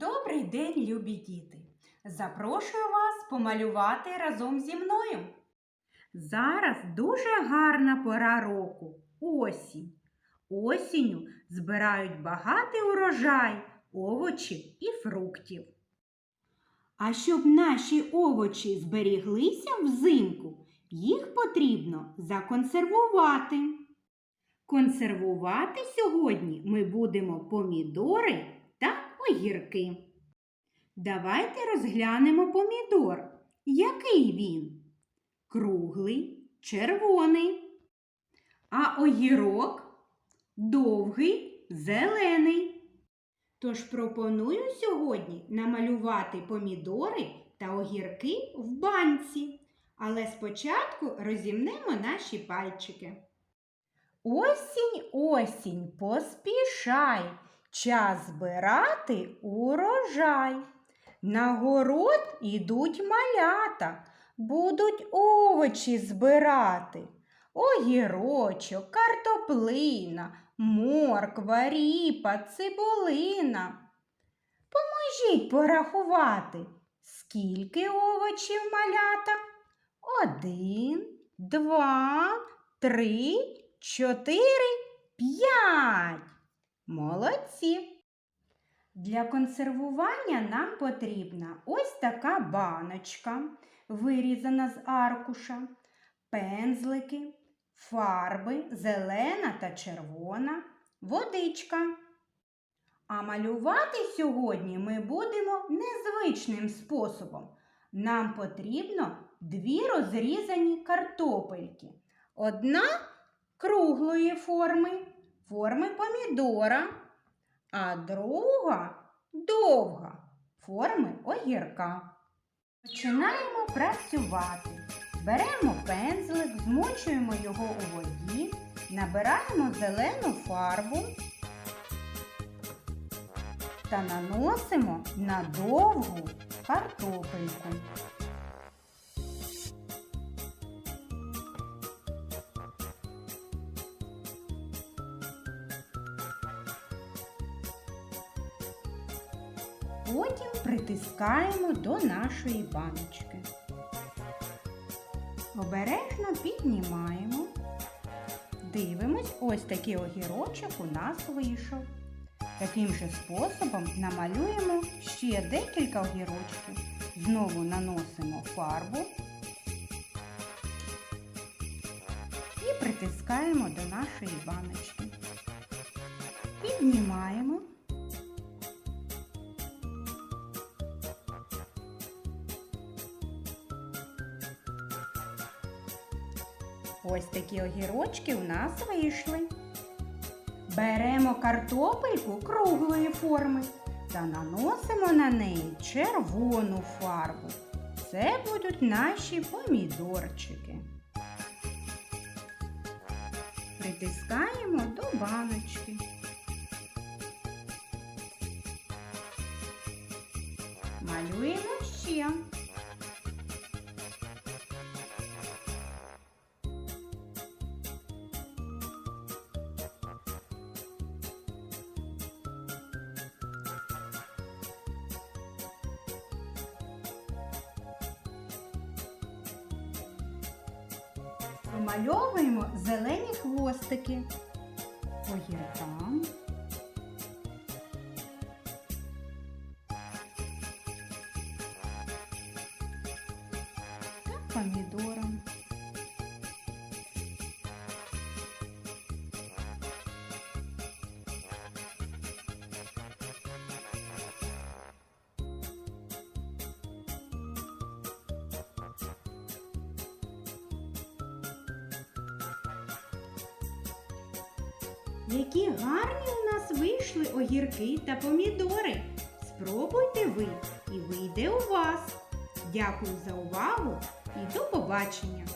Добрий день, любі діти! Запрошую вас помалювати разом зі мною. Зараз дуже гарна пора року осінь. Осінню збирають багатий урожай овочів і фруктів. А щоб наші овочі зберіглися взимку, їх потрібно законсервувати. Консервувати сьогодні ми будемо помідори огірки. Давайте розглянемо помідор. Який він? Круглий, червоний. А огірок довгий, зелений. Тож пропоную сьогодні намалювати помідори та огірки в банці. Але спочатку розімнемо наші пальчики. Осінь, осінь, поспішай, час збирати урожай. На город ідуть малята, будуть овочі збирати. Огірочок, картоплина, морква, ріпа, цибулина. Поможіть порахувати, скільки овочів малята? Один, два, три, чотири, п'ять. Молодці. Для консервування нам потрібна ось така баночка, вирізана з аркуша, пензлики, фарби зелена та червона, водичка. А малювати сьогодні ми будемо незвичним способом. Нам потрібно дві розрізані картопельки. Одна круглої форми, форми помідора, а друга довга форми огірка. Починаємо працювати. Беремо пензлик, змочуємо його у воді, набираємо зелену фарбу та наносимо на довгу картопельку. Потім притискаємо до нашої баночки. Обережно піднімаємо. Дивимось, ось такий огірочок у нас вийшов. Таким же способом намалюємо ще декілька огірочків. Знову наносимо фарбу і притискаємо до нашої баночки. Піднімаємо. Ось такі огірочки у нас вийшли. Беремо картопельку круглої форми та наносимо на неї червону фарбу. Це будуть наші помідорчики. Притискаємо до баночки. Малюємо ще. Вимальовуємо зелені хвостики огіркам. Та помідорам. Які гарні у нас вийшли огірки та помідори. Спробуйте ви і вийде у вас. Дякую за увагу і до побачення!